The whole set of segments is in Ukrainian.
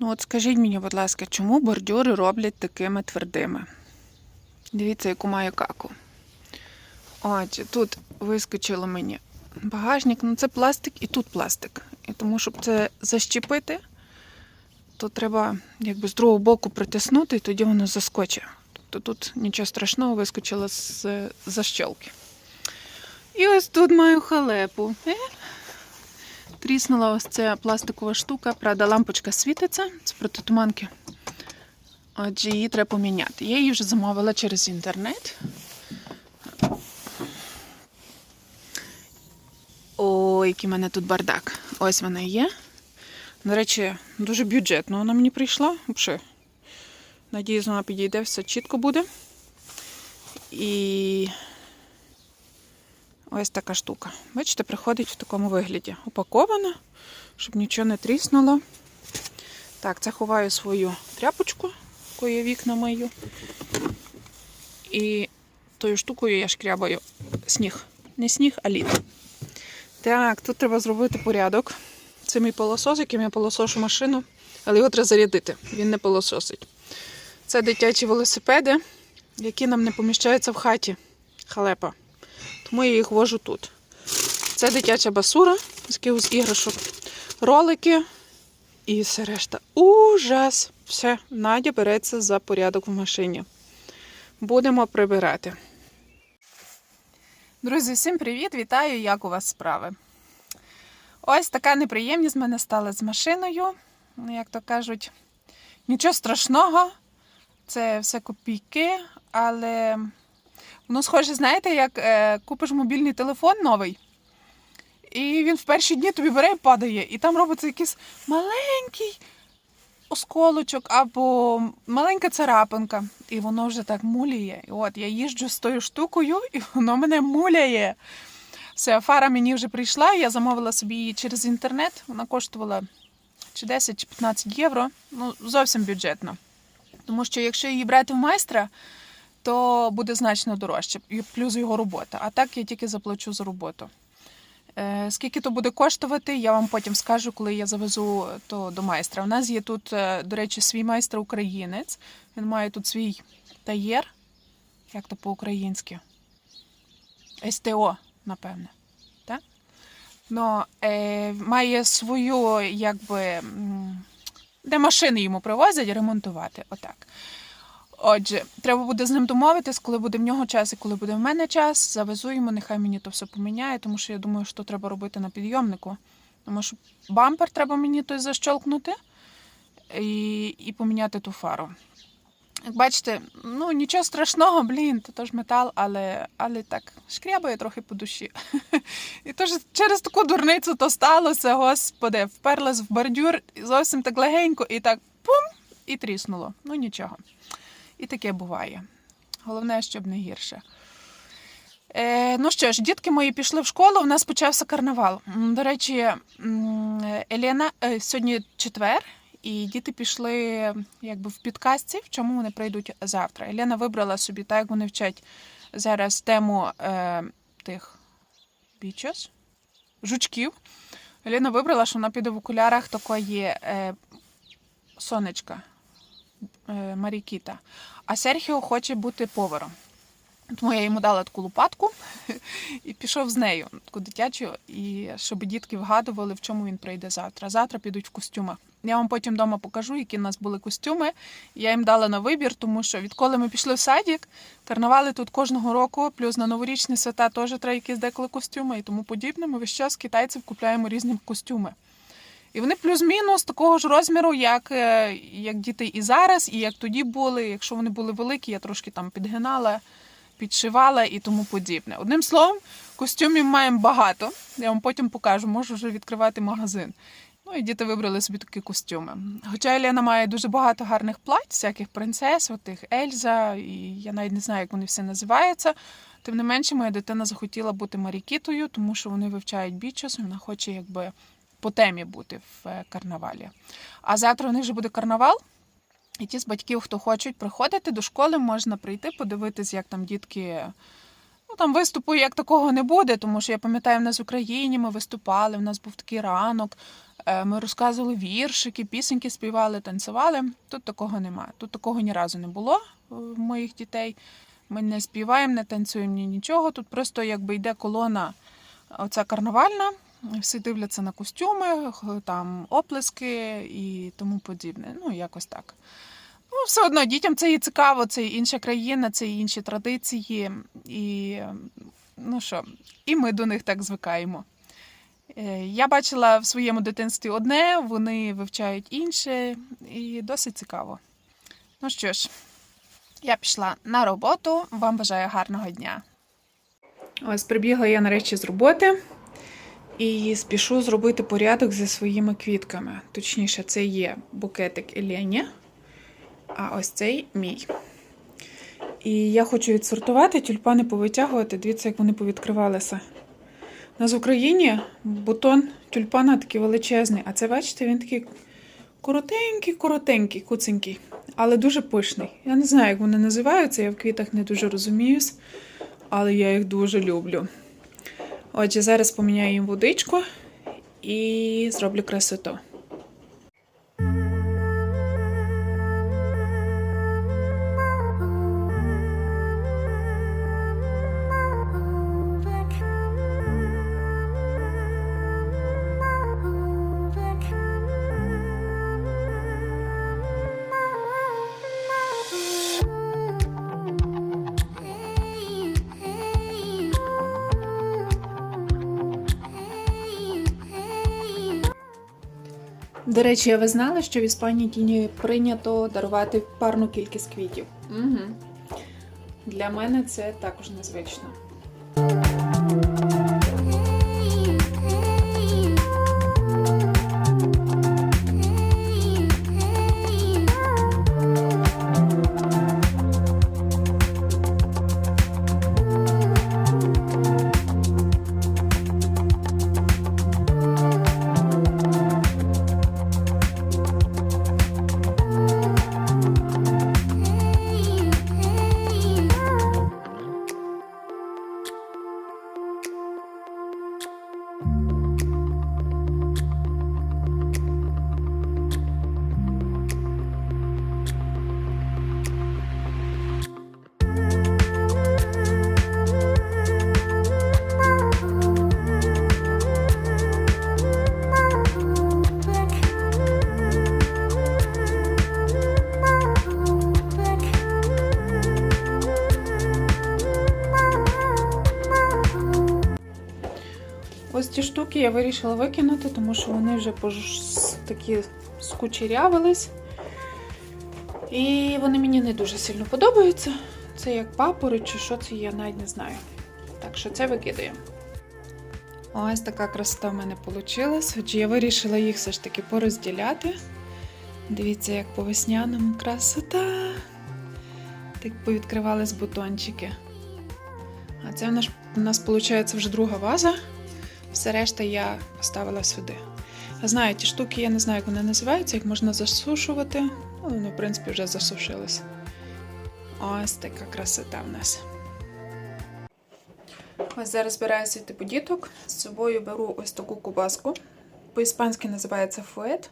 Ну от скажіть мені, будь ласка, чому бордюри роблять такими твердими? Дивіться, яку маю каку. Отже, тут вискочило мені багажник, ну це пластик і тут пластик. І тому, щоб це защепити, то треба якби з другого боку притиснути, і тоді воно заскочить. Тобто тут нічого страшного вискочило з защелки. І ось тут маю халепу. Е? Тріснула ось ця пластикова штука, правда, лампочка світиться, це протитуманки. Отже, її треба поміняти. Я її вже замовила через інтернет. О, який в мене тут бардак. Ось вона є. До речі, дуже бюджетно вона мені прийшла. Взагалі. Надіюсь, вона підійде, все чітко буде. І ось така штука. Бачите, приходить в такому вигляді. Упакована, щоб нічого не тріснуло. Так, це ховаю свою тряпочку, якою я вікна мию. І тою штукою я шкрябаю сніг. Не сніг, а лід. Так, тут треба зробити порядок. Це мій пилосос, яким я пилосошу машину, але його треба зарядити. Він не пилососить. Це дитячі велосипеди, які нам не поміщаються в хаті. Халепа. Тому я їх вожу тут. Це дитяча басура з іграшок, ролики і все решта. Ужас! Все, Надя береться за порядок в машині. Будемо прибирати. Друзі, всім привіт! Вітаю! Як у вас справи? Ось така неприємність в мене стала з машиною. Як то кажуть, нічого страшного, це все копійки, але воно схоже, знаєте, як е, купиш мобільний телефон новий, і він в перші дні тобі бере і падає, і там робиться якийсь маленький осколочок або маленька царапинка, і воно вже так муляє. І от я їжджу з тою штукою, і воно мене муляє. Все, фара мені вже прийшла, я замовила собі її через інтернет. Вона коштувала чи 10, чи 15 євро. Ну, зовсім бюджетно. Тому що якщо її брати в майстра, то буде значно дорожче, плюс його робота. А так я тільки заплачу за роботу. Е, Скільки то буде коштувати, я вам потім скажу, коли я завезу то до майстра. У нас є тут, е, до речі, свій майстер українець. Він має тут свій таєр. Як то по-українськи? СТО, напевне. Так? Ну, е, має свою, якби, де машини йому привозять ремонтувати. Отак. Отже, треба буде з ним домовитись, коли буде в нього час і коли буде в мене час. Завезу йому, нехай мені то все поміняє, тому що я думаю, що треба робити на підйомнику. Тому що бампер треба мені той защолкнути і, і поміняти ту фару. Як бачите, ну нічого страшного, блін, то ж метал, але, але так, шкрябає трохи по душі. І тож через таку дурницю то сталося, господи, вперлась в бордюр зовсім так легенько, і так пум, і тріснуло. Ну нічого. І таке буває. Головне, щоб не гірше. Е, ну що ж, дітки мої пішли в школу, у нас почався карнавал. До речі, Елена, е, сьогодні четвер, і діти пішли якби в підказці, в чому вони прийдуть завтра. Елена вибрала собі, так як вони вчать зараз тему е, тих бічос, жучків. Елена вибрала, що вона піде в окулярах такої е, сонечка. Е, Марікіта. А Серхіо хоче бути поваром. Тому я йому дала таку лопатку і пішов з нею, таку дитячу, і щоб дітки вгадували, в чому він прийде завтра. Завтра підуть в костюмах. Я вам потім вдома покажу, які в нас були костюми. Я їм дала на вибір, тому що відколи ми пішли в садик, карнавали тут кожного року, плюс на новорічні свята теж треба якісь деколи костюми і тому подібне. Ми весь час китайців купляємо різні костюми. І вони плюс-мінус такого ж розміру, як, е, як діти і зараз, і як тоді були. Якщо вони були великі, я трошки там підгинала, підшивала і тому подібне. Одним словом, костюмів маємо багато. Я вам потім покажу, можу вже відкривати магазин. Ну і діти вибрали собі такі костюми. Хоча Елена має дуже багато гарних плать, всяких принцес, отих Ельза, і я навіть не знаю, як вони всі називаються. Тим не менше, моя дитина захотіла бути Марікітою, тому що вони вивчають і вона хоче якби по темі бути в е, карнавалі. А завтра у них вже буде карнавал. І ті з батьків, хто хочуть приходити до школи, можна прийти, подивитись, як там дітки Ну, там виступу як такого не буде, тому що я пам'ятаю, в нас в Україні ми виступали, в нас був такий ранок, е, ми розказували віршики, пісеньки співали, танцювали. Тут такого немає. Тут такого ні разу не було е, в моїх дітей. Ми не співаємо, не танцюємо ні нічого. Тут просто якби йде колона оця карнавальна, всі дивляться на костюми, там оплески і тому подібне. Ну, якось так. Ну, все одно дітям це і цікаво, це і інша країна, це і інші традиції. І ну що, і ми до них так звикаємо. Е, Я бачила в своєму дитинстві одне, вони вивчають інше, і досить цікаво. Ну що ж, я пішла на роботу. Вам бажаю гарного дня. Ось прибігла я нарешті з роботи і спішу зробити порядок зі своїми квітками. Точніше, це є букетик Елені, а ось цей мій. І я хочу відсортувати, тюльпани повитягувати. Дивіться, як вони повідкривалися. У нас в Україні бутон тюльпана такий величезний, а це, бачите, він такий коротенький, коротенький, куценький, але дуже пишний. Я не знаю, як вони називаються, я в квітах не дуже розуміюсь, але я їх дуже люблю. Отже, зараз поміняю їм водичку і зроблю красоту. До речі, ви знали, що в Іспанії тіні прийнято дарувати парну кількість квітів? Угу. Для мене це також незвично. Штуки я вирішила викинути, тому що вони вже такі скучерявились. І вони мені не дуже сильно подобаються. Це як папори чи що це, я навіть не знаю. Так що це викидаємо. Ось така красота в мене вийшла. Отже, я вирішила їх все ж таки порозділяти. Дивіться, як по весняному красота. Так повідкривались бутончики. А це в нас, у нас виходить вже друга ваза. Все решта я поставила сюди. Знаю, ті штуки, я не знаю, як вони називаються, їх можна засушувати. Ну, вони, в принципі, вже засушились. Ось така красота в нас. Ось зараз збираю свій подіток. З собою беру ось таку кубаску. По-іспанськи називається фует.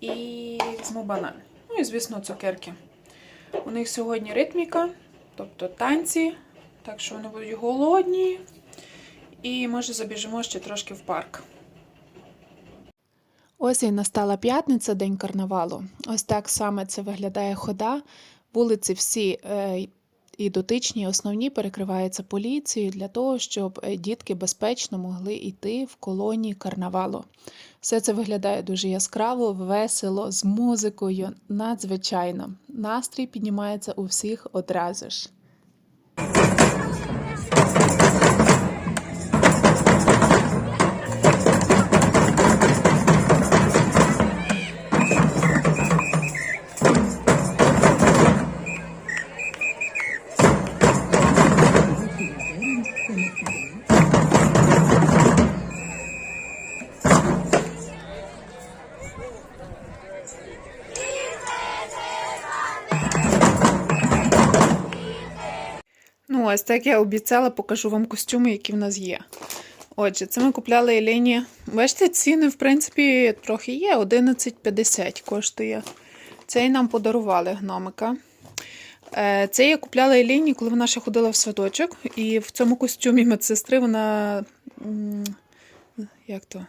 І візьму банан. Ну і, звісно, цукерки. У них сьогодні ритміка, тобто танці, так що вони будуть голодні. І може забіжимо ще трошки в парк. Ось і настала п'ятниця, день карнавалу. Ось так саме це виглядає хода. Вулиці всі е, і дотичні, і основні перекриваються поліцією для того, щоб е, дітки безпечно могли йти в колонії карнавалу. Все це виглядає дуже яскраво, весело, з музикою, надзвичайно. Настрій піднімається у всіх одразу ж. Ось так я обіцяла, покажу вам костюми, які в нас є. Отже, це ми купляли Елені. Бачите, ціни, в принципі, трохи є. 11,50 коштує. Цей нам подарували гномика. Е, Це я купляла Еліні, коли вона ще ходила в садочок. І в цьому костюмі медсестри вона. Як то?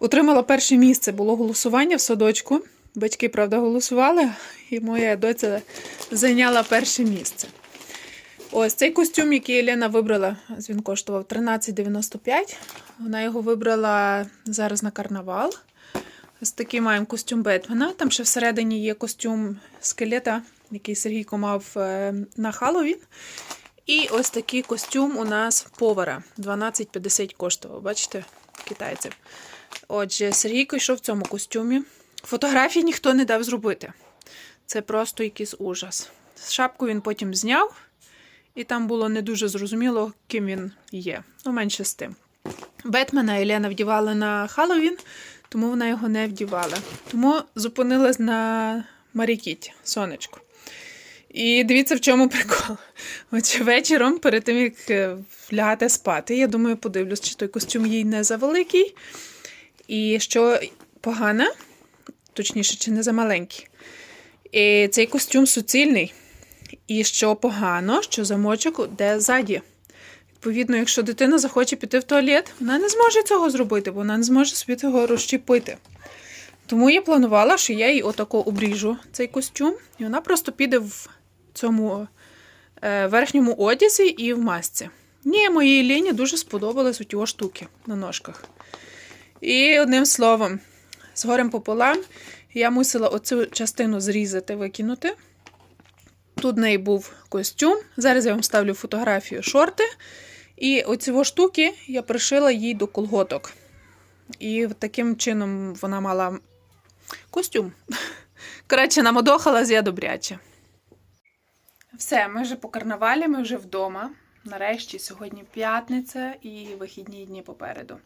Отримала перше місце. Було голосування в садочку. Батьки, правда, голосували, і моя доця зайняла перше місце. Ось цей костюм, який Елена вибрала, він коштував 13,95. Вона його вибрала зараз на карнавал. Ось такий маємо костюм Бетмена. Там ще всередині є костюм скелета, який Сергійко мав е, на Халлоуін. І ось такий костюм у нас повара. 12,50 коштував, бачите, китайців. Отже, Сергійко йшов в цьому костюмі. Фотографії ніхто не дав зробити. Це просто якийсь ужас. Шапку він потім зняв, і там було не дуже зрозуміло, ким він є. Ну, менше з тим. Бетмена Елена вдівала на Халлоуін, тому вона його не вдівала. Тому зупинилась на Марікіті, сонечку. І дивіться, в чому прикол. Отже, вечором, перед тим, як е, лягати спати, я думаю, подивлюсь, чи той костюм їй не завеликий. І що погане, точніше, чи не замаленький. І цей костюм суцільний. І що погано, що замочок де ззаді. Відповідно, якщо дитина захоче піти в туалет, вона не зможе цього зробити, бо вона не зможе собі цього розщепити. Тому я планувала, що я їй отако обріжу цей костюм, і вона просто піде в цьому е, верхньому одязі і в масці. Ні, моїй Ліні дуже сподобались ті штуки на ножках. І одним словом, з горем пополам, я мусила оцю частину зрізати, викинути. Тут в неї був костюм. Зараз я вам ставлю фотографію шорти. І оці штуки я пришила їй до колготок. І таким чином вона мала костюм. Коротше, намодохалась я добряче. Все, ми вже по карнавалі, ми вже вдома. Нарешті сьогодні п'ятниця і вихідні дні попереду.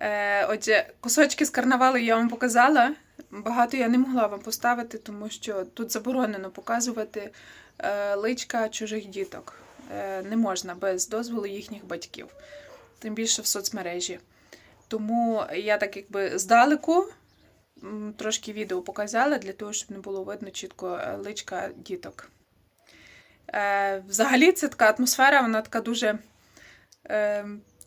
Е, отже, кусочки з карнавалу я вам показала. Багато я не могла вам поставити, тому що тут заборонено показувати е, личка чужих діток. Е, не можна без дозволу їхніх батьків, тим більше в соцмережі. Тому я так якби здалеку трошки відео показала для того, щоб не було видно чітко личка діток. Взагалі, це така атмосфера, вона така дуже.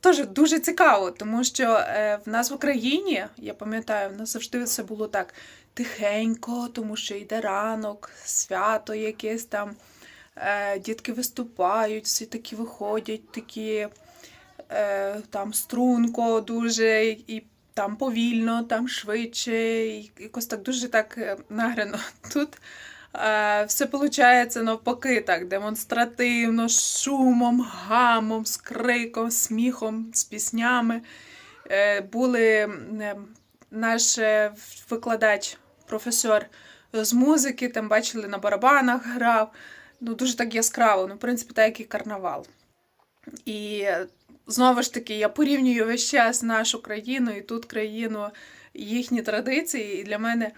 Теж дуже цікаво, тому що е, в нас в Україні, я пам'ятаю, в нас завжди все було так тихенько, тому що йде ранок, свято якесь там, е, дітки виступають, всі такі виходять, такі е, там струнко дуже, і там повільно, там швидше, і якось так дуже так награно. Тут все виходить навпаки, так, демонстративно, з шумом, гамом, з криком, сміхом, з піснями. Е, були е, наш е, викладач, професор з музики, там бачили на барабанах грав. Ну, дуже так яскраво, ну, в принципі, так як і карнавал. І е, знову ж таки, я порівнюю весь час нашу країну і тут країну, їхні традиції, і для мене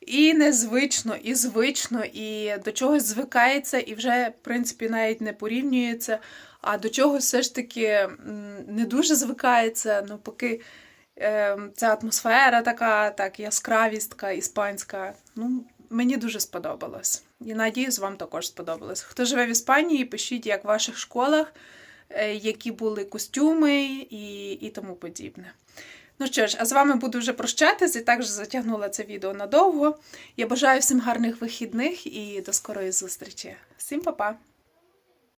і незвично, і звично, і до чогось звикається, і вже, в принципі, навіть не порівнюється, а до чогось все ж таки не дуже звикається, навпаки. е, Ця атмосфера така, так, яскравість така іспанська. Ну, мені дуже сподобалось. І надіюсь, вам також сподобалось. Хто живе в Іспанії, пишіть, як в ваших школах, е, які були костюми і, і тому подібне. Ну що ж, а з вами буду вже прощатись і також затягнула це відео надовго. Я бажаю всім гарних вихідних і до скорої зустрічі. Всім па-па!